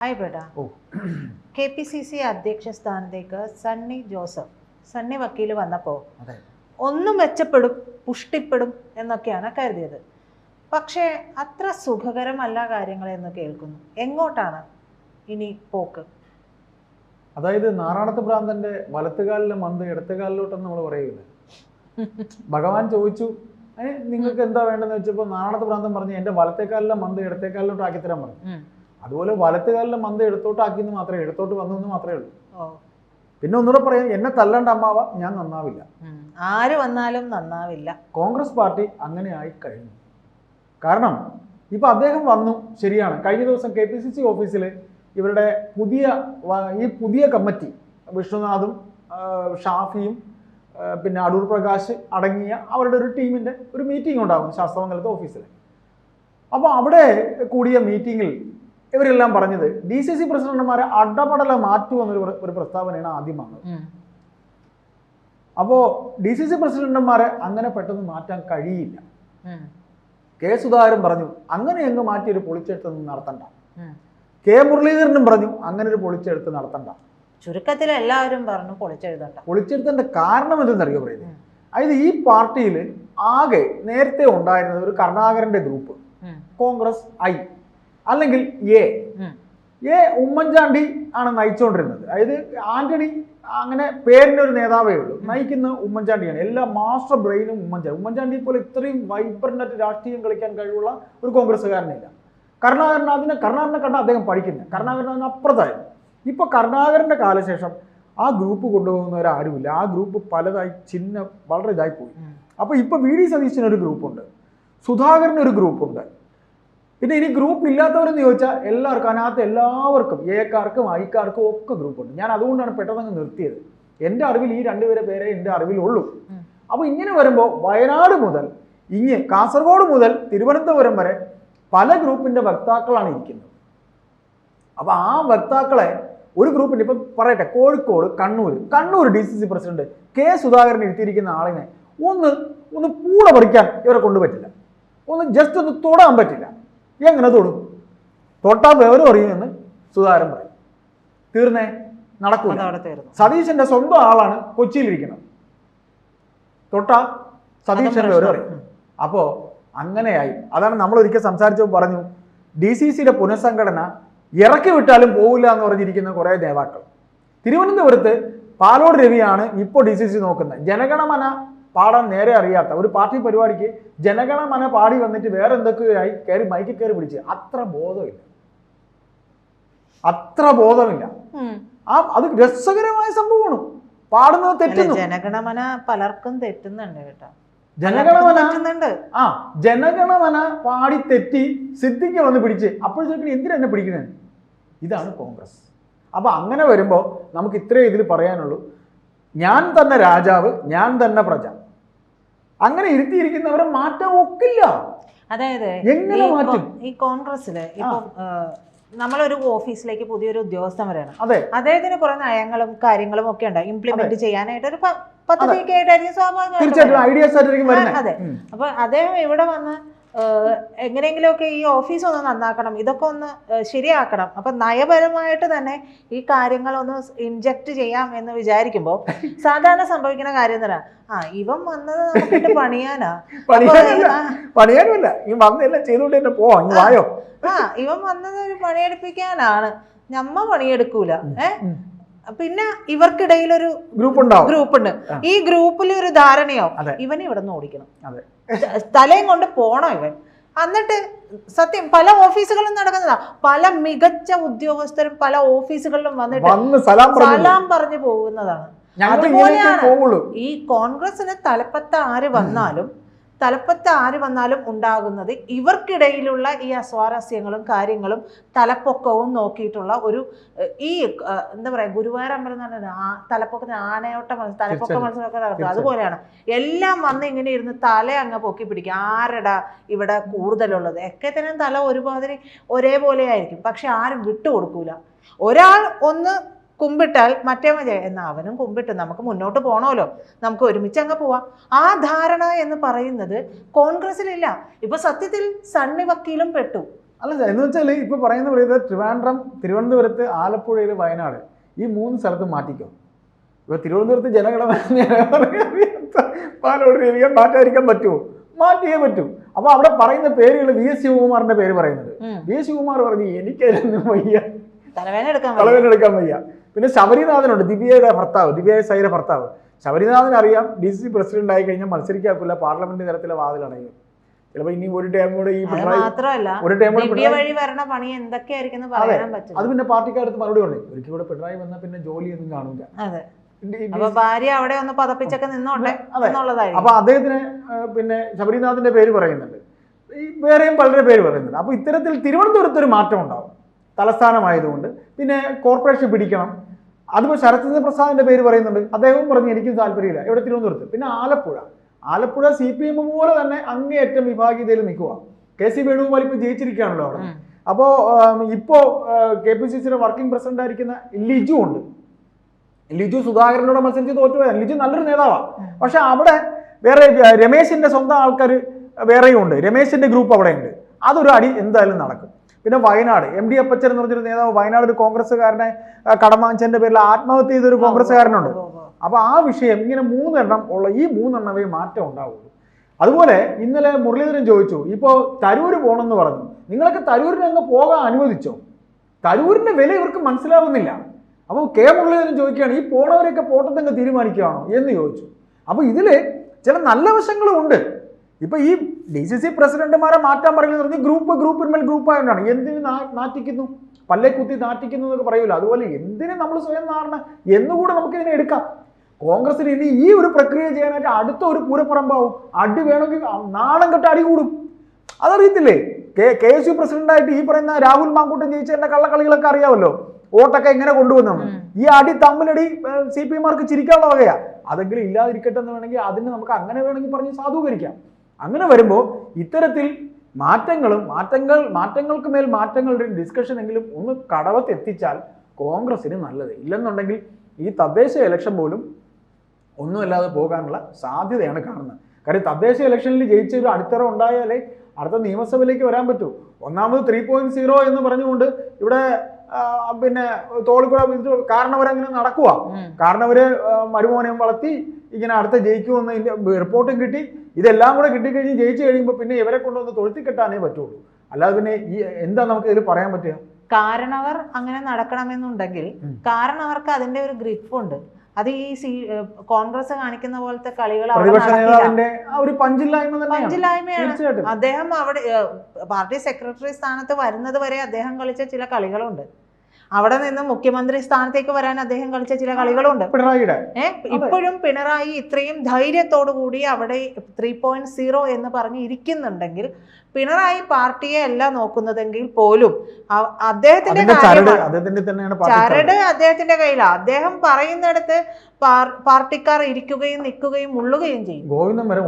ഓ K P C C അധ്യക്ഷ സ്ഥാനത്തേക്ക് സണ്ണി ജോസഫ് സണ്ണി വക്കീൽ വന്നപ്പോൾ ഒന്നും മെച്ചപ്പെടും പുഷ്ടിപ്പെടും എന്നൊക്കെയാണ് കരുതിയത്. പക്ഷേ അത്ര സുഖകരമല്ല കാര്യങ്ങൾ എന്ന് കേൾക്കുന്നു. എങ്ങോട്ടാണ് ഇനി പോക്ക്? അതായത് നാറാണത്ത് ഭ്രാന്തന്റെ വലത്തുകാലിലെ മന്ത് ഇടത്തുകാലിലോട്ടെന്ന് നമ്മൾ പറയുന്നത്. ഭഗവാൻ ചോദിച്ചു നിങ്ങൾക്ക് എന്താ വേണ്ടെന്ന് വെച്ചപ്പോൾ നാറാണത്ത് ഭ്രാന്തൻ പറഞ്ഞു എന്റെ വലത്തേക്കാലിലെ മന്ത് ഇടത്തേക്കാലിലോട്ട് ആക്കി തരാൻ പറഞ്ഞു. അതുപോലെ വലത്തുകാലിലെ മന്ത് എടുത്തോട്ടാക്കി എന്ന് മാത്രമേ എടുത്തോട്ട് വന്നു എന്ന് മാത്രമേ ഉള്ളൂ. പിന്നെ ഒന്നുകൂടെ പറയാം എന്നെ തല്ലണ്ട അമ്മാവ ഞാൻ നന്നാവില്ല. ആര് വന്നാലും നന്നാവില്ല. കോൺഗ്രസ് പാർട്ടി അങ്ങനെ ആയി കഴിഞ്ഞു. കാരണം ഇപ്പൊ അദ്ദേഹം വന്നു ശരിയാണ്. കഴിഞ്ഞ ദിവസം കെ പി സി സി ഓഫീസിൽ ഇവരുടെ പുതിയ ഈ പുതിയ കമ്മിറ്റി വിഷ്ണുനാഥും ഷാഫിയും പിന്നെ അടൂർ പ്രകാശ് അടങ്ങിയ അവരുടെ ഒരു ടീമിന്റെ ഒരു മീറ്റിംഗ് ഉണ്ടാകും ശാസ്ത്രമംഗലത്തെ ഓഫീസിൽ അപ്പോൾ അവിടെ കൂടിയ മീറ്റിങ്ങിൽ ഇവരെല്ലാം പറഞ്ഞത് ഡി സി സി പ്രസിഡന്റുമാരെ അടപടല മാറ്റുമെന്നൊരു ഒരു പ്രസ്താവനയാണ് ആദ്യം വന്നത്. അപ്പോ അപ്പോൾ ഡി സി സി പ്രസിഡന്റുമാരെ അങ്ങനെ പെട്ടെന്ന് മാറ്റാൻ കഴിയില്ല. കെ സുധാകരൻ പറഞ്ഞു അങ്ങനെ അങ്ങ് മാറ്റി ഒരു പൊളിച്ചെടുത്ത് നടത്തണ്ട. കെ മുരളീധരനും പറഞ്ഞു അങ്ങനെ ഒരു പൊളിച്ചെടുത്ത് നടത്തണ്ട. ചുരുക്കത്തിൽ എല്ലാവരും പറഞ്ഞു പൊളിച്ചെഴുതണ്ട. പൊളിച്ചെടുത്തതിന്റെ കാരണം എന്തെന്നറിയോ പറയുന്നത് അതായത് ഈ പാർട്ടിയിൽ ആകെ നേരത്തെ ഉണ്ടായിരുന്നത് ഒരു കരുണാകരന്റെ ഗ്രൂപ്പ്. കോൺഗ്രസ് ഐ. അല്ലെങ്കിൽ എ എ ഉമ്മൻചാണ്ടി ആണ് നയിച്ചുകൊണ്ടിരുന്നത്. അതായത് ആന്റണി അങ്ങനെ പേരിന്റെ ഒരു നേതാവേ ഉള്ളൂ. നയിക്കുന്ന ഉമ്മൻചാണ്ടിയാണ്. എല്ലാ മാസ്റ്റർ ബ്രെയിനും ഉമ്മൻചാണ്ടി. ഉമ്മൻചാണ്ടി പോലെ ഇത്രയും വൈബ്രന്റ് രാഷ്ട്രീയം കളിക്കാൻ കഴിവുള്ള ഒരു കോൺഗ്രസ്സുകാരനില്ല. കരുണാകരൻ അതിനെ കരുണാകരനെ കണ്ട അദ്ദേഹം പഠിക്കുന്നത്. കരുണാകരൻ അതിന് അപ്പുറത്തായിരുന്നു. ഇപ്പൊ കരുണാകരന്റെ കാലശേഷം ആ ഗ്രൂപ്പ് കൊണ്ടുപോകുന്നവരാരുമില്ല. ആ ഗ്രൂപ്പ് പലതായി ചിഹ്ന വളരെ ഇതായി പോയി. അപ്പോൾ ഇപ്പൊ വി ഡി സതീശനൊരു ഗ്രൂപ്പുണ്ട്. സുധാകരൻ ഒരു ഗ്രൂപ്പുണ്ട്. പിന്നെ ഇനി ഗ്രൂപ്പ് ഇല്ലാത്തവരെന്ന് ചോദിച്ചാൽ എല്ലാവർക്കും അതിനകത്ത് എല്ലാവർക്കും എക്കാർക്കും ഐക്കാർക്കും ഒക്കെ ഗ്രൂപ്പുണ്ട് ഞാൻ അതുകൊണ്ടാണ് പെട്ടെന്ന് നിർത്തിയത്. എന്റെ അറിവിൽ ഈ രണ്ടുപേരെ പേരെ എന്റെ അറിവിലുള്ളൂ. അപ്പോൾ ഇങ്ങനെ വരുമ്പോൾ വയനാട് മുതൽ ഇങ്ങ് കാസർഗോഡ് മുതൽ തിരുവനന്തപുരം വരെ പല ഗ്രൂപ്പിന്റെ വക്താക്കളാണ് ഇരിക്കുന്നത്. അപ്പോൾ ആ വക്താക്കളെ ഒരു ഗ്രൂപ്പിന്റെ ഇപ്പം പറയട്ടെ Kozhikode Kannur Kannur D C C president K Sudhakaran ഇരുത്തിയിരിക്കുന്ന ആളിനെ ഒന്ന് ഒന്ന് പൂള പറിക്കാൻ ഇവരെ കൊണ്ടുപറ്റില്ല. ഒന്ന് ജസ്റ്റ് ഒന്ന് തൊടാൻ പറ്റില്ല. എങ്ങനെ തൊടും. തൊട്ടാ വിവരം അറിയുമെന്ന് സുധാകരൻ പറയും. തീർന്നേ? നടക്കൂ സതീശന്റെ സ്വന്തം ആളാണ് കൊച്ചിയിലിരിക്കുന്നത്. തൊട്ടാ സതീശന്റെ വിവരം. അറിയും. അപ്പോ അങ്ങനെയായി. അതാണ് നമ്മൾ ഒരിക്കൽ സംസാരിച്ചപ്പോൾ പറഞ്ഞു ഡി സി സിയുടെ പുനഃസംഘടന ഇറക്കി വിട്ടാലും പോവില്ല എന്ന് പറഞ്ഞിരിക്കുന്ന കുറേ നേതാക്കൾ. തിരുവനന്തപുരത്ത് പാലോട് രവിയാണ് ഇപ്പോൾ ഡി സി സി നോക്കുന്നത്. ജനഗണമന പാടാൻ നേരെ അറിയാത്ത ഒരു പാർട്ടി പരിപാടിക്ക് ജനഗണമന പാടി വന്നിട്ട് വേറെ എന്തൊക്കെയായി കയറി മൈക്കിൽ കയറി പിടിച്ച്. അത്ര ബോധമില്ല. അത്ര ബോധമില്ല. ആ അത് രസകരമായ സംഭവമാണ്. പാടുന്നത് തെറ്റുന്നു. ജനഗണമന പലർക്കും തെറ്റുന്നുണ്ട് കേട്ടോ. ജനഗണമന ആ ജനഗണമന പാടി തെറ്റി സിദ്ധിക്ക് വന്ന് പിടിച്ച്. അപ്പോഴത്തേക്കും എന്തിനാ എന്നെ പിടിക്കുന്നത് ഇതാണ് കോൺഗ്രസ്. അപ്പൊ അങ്ങനെ വരുമ്പോൾ നമുക്ക് ഇത്രേ ഇതിൽ പറയാനുള്ളൂ. ഞാൻ തന്നെ രാജാവ് ഞാൻ തന്നെ പ്രജ. അങ്ങനെ ഇരുത്തിയിരിക്കുന്നവരെ മാറ്റാൻ ഒക്കില്ല അതായത് എങ്ങനെ മാറ്റും? ഈ കോൺഗ്രസ്സിൽ ഇപ്പം നമ്മളൊരു ഓഫീസിലേക്ക് പുതിയൊരു ഉദ്യോഗസ്ഥൻ വരണം. അദ്ദേഹത്തിന് കുറെ നയങ്ങളും കാര്യങ്ങളും ഒക്കെ ഉണ്ട്. ഇംപ്ലിമെന്റ് ചെയ്യാനായിട്ട് ഒരു പദ്ധതി പദ്ധതിയൊക്കെ ആയിട്ടായിരിക്കും സ്വാഭാവികമായിട്ടും വരുന്നത് അതെ. അപ്പൊ അദ്ദേഹം ഇവിടെ വന്ന് എങ്ങനെയെങ്കിലുമൊക്കെ ഈ ഓഫീസ് ഒന്ന് നന്നാക്കണം. ഇതൊക്കെ ഒന്ന് ശരിയാക്കണം. അപ്പൊ നയപരമായിട്ട് തന്നെ ഈ കാര്യങ്ങൾ ഒന്ന് ഇൻജക്ട് ചെയ്യാം എന്ന് വിചാരിക്കുമ്പോൾ സാധാരണ സംഭവിക്കുന്ന കാര്യം എന്താ ആ ഇവൻ വന്നത് നമുക്കിട്ട് പണിയാനാ? പണിയാനുമില്ല. ഈ വന്നെല്ലാം ചെയ്തുകൊണ്ട് തന്നെ പോവാ. വായോ. ആ ഇവൻ വന്നത് ഒരു പണിയെടുപ്പിക്കാനാണ്. ഞമ്മ പണിയെടുക്കൂല. ഏ? ഉം. പിന്നെ ഇവർക്കിടയിൽ ഒരു ഗ്രൂപ്പ് ഉണ്ടാവും ഗ്രൂപ്പ് ഉണ്ട് ഈ ഗ്രൂപ്പിൽ ഒരു ധാരണയോ ഇവനെ ഇവിടെ നിന്ന് ഓടിക്കണം. തലയും കൊണ്ട് പോണോ ഇവൻ? എന്നിട്ട് സത്യം പല ഓഫീസുകളിലും നടക്കുന്നതാ. പല മികച്ച ഉദ്യോഗസ്ഥരും പല ഓഫീസുകളിലും വന്നിട്ട് വന്ന് സലാം പറഞ്ഞു പോകുന്നതാണ്. അതുപോലെയാണ്. ഈ കോൺഗ്രസിന് തലപ്പത്ത് ആര് വന്നാലും തലപ്പത്ത് ആര് വന്നാലും ഉണ്ടാകുന്നത് ഇവർക്കിടയിലുള്ള ഈ അസ്വാരസ്യങ്ങളും കാര്യങ്ങളും തലപ്പൊക്കവും നോക്കിയിട്ടുള്ള ഒരു ഈ എന്താ പറയുക ഗുരുവായൂർ അമ്പലം എന്ന് പറഞ്ഞാൽ ആ തലപ്പൊക്കത്തിന് ആനയോട്ട മത്സരം തലപ്പൊക്ക മത്സരമൊക്കെ നടത്തും. അതുപോലെയാണ് എല്ലാം വന്ന് ഇങ്ങനെ ഇരുന്ന് തല അങ്ങ് പൊക്കി പിടിക്കും. ആരടാ ഇവിടെ കൂടുതലുള്ളത്? ഒക്കെ തന്നെ തല ഒരുമാതിരി ഒരേപോലെ ആയിരിക്കും പക്ഷെ ആരും വിട്ടുകൊടുക്കൂല. ഒരാൾ ഒന്ന് കുമ്പിട്ടാൽ മറ്റേ മതി. എന്നാ അവനും കുമ്പിട്ട് നമുക്ക് മുന്നോട്ട് പോകണമല്ലോ നമുക്ക് ഒരുമിച്ച് അങ്ങ് പോവാം. ആ ധാരണ എന്ന് പറയുന്നത് കോൺഗ്രസിലില്ല ഇപ്പൊ സത്യത്തിൽ സണ്ണി വക്കീലും പെട്ടു. അല്ല എന്ന് വെച്ചാൽ ഇപ്പൊ പറയുന്ന പറയുന്നത് ട്രിവാൻഡ്രം തിരുവനന്തപുരത്ത് ആലപ്പുഴയിൽ വയനാട്. ഈ മൂന്ന് സ്ഥലത്ത് മാറ്റിക്കോ. ഇപ്പൊ തിരുവനന്തപുരത്ത് ജനഗണന പാലോട് രവിക്കാൻ മാറ്റാതിരിക്കാൻ പറ്റുമോ? മാറ്റിയേ പറ്റൂ. അപ്പൊ അവിടെ പറയുന്ന പേരുകൾ വി എസ് ശിവകുമാറിന്റെ പേര് പറയുന്നത്. വി എസ് ശിവകുമാർ പറഞ്ഞു എനിക്കതിലൊന്നും വയ്യ. തലവേദന എടുക്കാൻ വയ്യ. പിന്നെ ശബരിനാഥനുണ്ട് ദിവ്യയുടെ ഭർത്താവ് ദിവ്യ സൈയുടെ ഭർത്താവ്. ശബരിനാഥൻ അറിയാം ഡി സി സി പ്രസിഡന്റ് ആയി കഴിഞ്ഞാൽ മത്സരിക്കാക്കില്ല പാർലമെന്റ് തലത്തിലെ വാതിലടയും. ചിലപ്പോ ഇനി ഒരു ടൈം കൂടെ ഈ അത് മാത്രമല്ല ഒരു ടൈം വഴി വരണ പണി എന്തൊക്കെയായിരിക്കും അത് പിന്നെ പാർട്ടിക്കാരത്ത് മറുപടി പറഞ്ഞു ഒരിക്കൽ കൂടെ പിണറായി വന്നാൽ പിന്നെ ജോലിയൊന്നും കാണില്ല ഭാര്യ അവിടെ ഒന്ന് പതപ്പിച്ചൊക്കെ നിന്നോട്ടെ അതെ. എന്നുള്ളതായിരിക്കും. അപ്പൊ അദ്ദേഹത്തിന് പിന്നെ ശബരിനാഥിന്റെ പേര് പറയുന്നുണ്ട്. ഈ വേറെയും പലരുടെ പേര് പറയുന്നുണ്ട്. അപ്പൊ ഇത്തരത്തിൽ തിരുവനന്തപുരത്ത് ഒരു മാറ്റം ഉണ്ടാവും. തലസ്ഥാനമായതുകൊണ്ട്. പിന്നെ കോർപ്പറേഷൻ പിടിക്കണം. അതിപ്പോൾ ശരത്ചന്ദ്ര പ്രസാദിന്റെ പേര് പറയുന്നുണ്ട്. അദ്ദേഹവും പറഞ്ഞു എനിക്കും താല്പര്യമില്ല. ഇവിടെ തിരുവനന്തപുരത്ത്. പിന്നെ Alappuzha. Alappuzha C P M പോലെ തന്നെ അങ്ങേയറ്റം വിഭാഗീയതയിൽ നിൽക്കുക. കെ സി വേണുഗോപാൽ ഇപ്പൊ ജയിച്ചിരിക്കുകയാണല്ലോ അവിടെ. അപ്പോൾ അപ്പോ ഇപ്പോ കെ പി സി സിയുടെ വർക്കിംഗ് പ്രസിഡന്റ് ആയിരിക്കുന്ന ലിജു ഉണ്ട്. ലിജു സുധാകരനോട് മത്സരിച്ച് തോറ്റുപോയാൽ ലിജു നല്ലൊരു നേതാവാണ് പക്ഷെ അവിടെ വേറെ രമേശിന്റെ സ്വന്തം ആൾക്കാർ വേറെയും ഉണ്ട്. രമേശിന്റെ ഗ്രൂപ്പ് അവിടെ ഉണ്ട് അതൊരു അടി എന്തായാലും നടക്കും. പിന്നെ വയനാട്. എം ഡി അപ്പച്ചൻ എന്ന് പറഞ്ഞൊരു നേതാവ് വയനാട് ഒരു കോൺഗ്രസ്സുകാരനെ കടം വാങ്ങിച്ചതിന്റെ പേരിൽ ആത്മഹത്യ ചെയ്തൊരു കോൺഗ്രസ്സുകാരനുണ്ട്. അപ്പൊ ആ വിഷയം ഇങ്ങനെ മൂന്നെണ്ണം ഉള്ള ഈ മൂന്നെണ്ണമേ മാറ്റം ഉണ്ടാവുള്ളൂ. അതുപോലെ ഇന്നലെ മുരളീധരൻ ചോദിച്ചു ഇപ്പോൾ തരൂര് പോകണമെന്ന് പറഞ്ഞു. നിങ്ങളൊക്കെ തരൂരിനെ അങ്ങ് പോകാൻ അനുവദിച്ചോ? തരൂരിന്റെ വില ഇവർക്ക് മനസ്സിലാവുന്നില്ല. അപ്പോൾ കെ മുരളീധരൻ ചോദിക്കുകയാണ് ഈ പോണവരെയൊക്കെ പോട്ടത്തങ്ങ് തീരുമാനിക്കുകയാണോ? എന്ന് ചോദിച്ചു. അപ്പോൾ ഇതിൽ ചില നല്ല വശങ്ങളും ഉണ്ട്. ഇപ്പൊ ഈ ഡി സി സി പ്രസിഡന്റുമാരെ മാറ്റാൻ പറയുന്നത് പറഞ്ഞ് ഗ്രൂപ്പ് ഗ്രൂപ്പിന്മേൽ ഗ്രൂപ്പ് ആയതുകൊണ്ടാണ്. എന്തിന് നാട്ടിക്കുന്നു നാറ്റിക്കുന്നു? പല്ലേ കുത്തി നാറ്റിക്കുന്നു എന്നൊക്കെ പറയൂല. അതുപോലെ എന്തിന് നമ്മൾ സ്വയം നാറണ? എന്നുകൂടെ നമുക്ക് ഇതിനെ എടുക്കാം. കോൺഗ്രസിന് ഇനി ഈ ഒരു പ്രക്രിയ ചെയ്യാനായിട്ട് അടുത്ത ഒരു പൂരപ്പറമ്പാവും. അടി വേണമെങ്കിൽ നാണം കെട്ട് അടി കൂടും. അതറിയത്തില്ലേ? കെ കെ എസ് യു പ്രസിഡന്റായിട്ട് ഈ പറയുന്ന രാഹുൽ മാങ്കൂട്ടൻ ജയിച്ചതിന്റെ കള്ളക്കളികളൊക്കെ അറിയാമല്ലോ. വോട്ടൊക്കെ എങ്ങനെ കൊണ്ടുവന്നു? ഈ അടി തമ്മിലടി സി പി എമാർക്ക് ചിരിക്കാനുള്ള വകയാ. അതെങ്കിലും ഇല്ലാതിരിക്കട്ടെ എന്ന് വേണമെങ്കിൽ അതിന് നമുക്ക് അങ്ങനെ വേണമെങ്കിൽ പറഞ്ഞ് സാധൂകരിക്കാം. അങ്ങനെ വരുമ്പോൾ ഇത്തരത്തിൽ മാറ്റങ്ങളും മാറ്റങ്ങൾ മാറ്റങ്ങൾക്ക് മേൽ മാറ്റങ്ങളുടെ ഡിസ്കഷൻ എങ്കിലും ഒന്ന് കടവത്ത് എത്തിച്ചാൽ കോൺഗ്രസിന് നല്ലത്. ഇല്ലെന്നുണ്ടെങ്കിൽ ഈ തദ്ദേശ ഇലക്ഷൻ പോലും ഒന്നുമല്ലാതെ പോകാനുള്ള സാധ്യതയാണ് കാണുന്നത്. കാര്യം തദ്ദേശ ഇലക്ഷനിൽ ജയിച്ച ഒരു അടിത്തറ ഉണ്ടായാലേ അടുത്ത നിയമസഭയിലേക്ക് വരാൻ പറ്റൂ. ഒന്നാമത് ത്രീ പോയിന്റ് സീറോ എന്ന് പറഞ്ഞുകൊണ്ട് ഇവിടെ പിന്നെ തോളിക്കൂടെ ഇത് കാരണവരങ്ങനെ നടക്കുക ഉം. കാരണവര് ആ, മരുമോനെയും വളർത്തി ഇങ്ങനെ അടുത്ത ജയിക്കുമെന്ന് റിപ്പോർട്ടും കിട്ടി. ഇതെല്ലാം കൂടെ കിട്ടിക്കഴിഞ്ഞ് ജയിച്ചു കഴിയുമ്പോൾ പിന്നെ ഇവരെ കൊണ്ടുവന്ന് തൊഴുത്തി കെട്ടാനേ പറ്റുള്ളൂ. അല്ലാതെ പിന്നെ ഈ എന്താ നമുക്ക് ഇതിൽ പറയാൻ പറ്റുക? കാരണവർ അങ്ങനെ നടക്കണമെന്നുണ്ടെങ്കിൽ. കാരണവർക്ക് അതിന്റെ ഒരു ഗ്രിപ്പുണ്ട്. അത് ഈ സി കോൺഗ്രസ് കാണിക്കുന്ന പോലത്തെ കളികൾ ഒരു പഞ്ചില്ലായ്മയാണ്. അദ്ദേഹം അവിടെ പാർട്ടി സെക്രട്ടറി സ്ഥാനത്ത് വരുന്നത് വരെ അദ്ദേഹം കളിച്ച ചില കളികളുണ്ട്. അവിടെ നിന്ന് മുഖ്യമന്ത്രി സ്ഥാനത്തേക്ക് വരാൻ അദ്ദേഹം കളിച്ച ചില കളികളുണ്ട്. പിണറായിയുടെ. ഏഹ് ഇപ്പോഴും പിണറായി ഇത്രയും ധൈര്യത്തോടു കൂടി അവിടെ ത്രീ പോയിന്റ് സീറോ എന്ന് പറഞ്ഞ് ഇരിക്കുന്നുണ്ടെങ്കിൽ പിണറായി പാർട്ടിയെ അല്ല നോക്കുന്നതെങ്കിൽ പോലും അദ്ദേഹത്തിന്റെ ചരട് അദ്ദേഹത്തിന്റെ കയ്യിലാണ് അദ്ദേഹം പറയുന്നിടത്ത് പാർ- പാർട്ടിക്കാർ ഇരിക്കുകയും നിൽക്കുകയും മുള്ളുകയും ചെയ്യും. ഗോവിന്ദൻ വരെ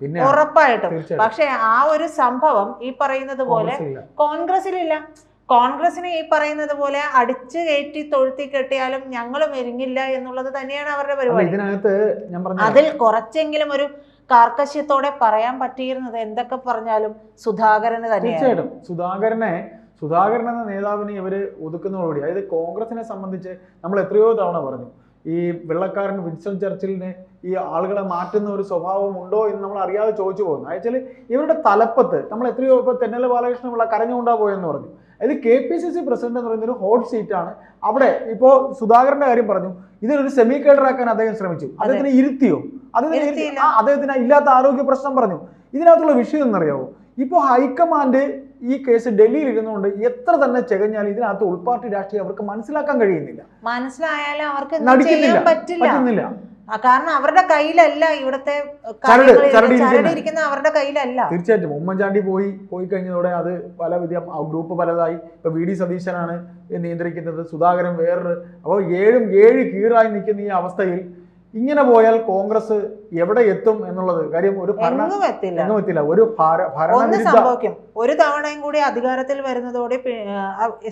പിന്നെ ഉറപ്പായിട്ടും. പക്ഷെ ആ ഒരു സംഭവം ഈ പറയുന്നത് പോലെ. കോൺഗ്രസിലില്ല കോൺഗ്രസിനെ ഈ പറയുന്നത് പോലെ അടിച്ചു കയറ്റി തൊഴുത്തി കെട്ടിയാലും ഞങ്ങൾ മെരുങ്ങില്ല എന്നുള്ളത് തന്നെയാണ് അവരുടെ പരിപാടി. ഇതിനകത്ത് ഞാൻ പറഞ്ഞ അതിൽ കുറച്ചെങ്കിലും ഒരു കാർക്കശ്യത്തോടെ പറയാൻ പറ്റിയിരുന്നത് എന്തൊക്കെ പറഞ്ഞാലും സുധാകരന് തന്നെയാണ്. തീർച്ചയായിട്ടും. സുധാകരനെ സുധാകരൻ എന്ന നേതാവിനെ ഇവർ ഒതുക്കുന്നതോടുകൂടി അതായത് കോൺഗ്രസിനെ സംബന്ധിച്ച് നമ്മൾ എത്രയോ തവണ പറഞ്ഞു. ഈ വെള്ളക്കാരൻ വിൻസൺ ചർച്ചിലിന് ഈ ആളുകളെ മാറ്റുന്ന ഒരു സ്വഭാവം ഉണ്ടോ എന്ന് നമ്മൾ അറിയാതെ ചോദിച്ചു പോകുന്നു. അയച്ചാൽ ഇവരുടെ തലപ്പത്ത് നമ്മൾ എത്രയോ ഇപ്പൊ തെന്നല ബാലകൃഷ്ണൻ പിള്ള കരഞ്ഞുകൊണ്ടാ പോയെന്ന് പറഞ്ഞു. അതായത് K P C C president എന്ന് പറയുന്ന ഒരു ഹോട്ട് സീറ്റാണ് അവിടെ ഇപ്പോ സുധാകരന്റെ കാര്യം പറഞ്ഞു. ഇതിനൊരു സെമി കേഡറാക്കാൻ അദ്ദേഹം ശ്രമിച്ചു. അദ്ദേഹത്തിന് ഇരുത്തിയോ? അദ്ദേഹത്തിന് അദ്ദേഹത്തിന് ഇല്ലാത്ത ആരോഗ്യ പ്രശ്നം പറഞ്ഞു. ഇതിനകത്തുള്ള വിഷയം എന്നറിയാവോ? ഇപ്പോൾ ഹൈക്കമാൻഡ് ഈ കേസ് ഡൽഹിയിൽ ഇരുന്നുകൊണ്ട് എത്ര തന്നെ ചെകഞ്ഞാൽ ഇതിനകത്ത് ഉൾപാർട്ടി രാഷ്ട്രീയം അവർക്ക് മനസ്സിലാക്കാൻ കഴിയുന്നില്ല. മനസ്സിലായാലും അവർക്ക് പറ്റുന്നില്ല. കാരണം അവരുടെ കയ്യിലല്ല ഇവിടുത്തെ ചരട്, കാര്യങ്ങൾ ചരട് ചരട് ഇരിക്കുന്ന. ഇരിക്കുന്ന അവരുടെ കയ്യിലല്ല. തീർച്ചയായിട്ടും. ഉമ്മൻചാണ്ടി പോയി പോയി കഴിഞ്ഞതോടെ അത് പല വിധം ഗ്രൂപ്പ് പലതായി. ഇപ്പൊ വി ഡി സതീശനാണ് നിയന്ത്രിക്കുന്നത് സുധാകരൻ വേറൊരു അപ്പോൾ ഏഴും ഏഴ് കീറായി നിൽക്കുന്ന ഈ അവസ്ഥയിൽ ഇങ്ങനെ പോയാൽ കോൺഗ്രസ് എവിടെ എത്തും എന്നുള്ളത് കാര്യം ഒരു എങ്ങും എത്തില്ല. ഒരു ഒന്ന് സംഭവിക്കും. ഒരു തവണയും കൂടി അധികാരത്തിൽ വരുന്നതോടെ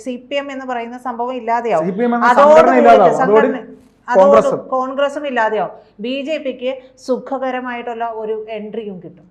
സി പി എം എന്ന് പറയുന്ന സംഭവം ഇല്ലാതെയാവും. കോൺഗ്രസും. ഇല്ലാതെയാവും. ബി ജെ പിക്ക് സുഖകരമായിട്ടുള്ള ഒരു എൻട്രിയും കിട്ടും.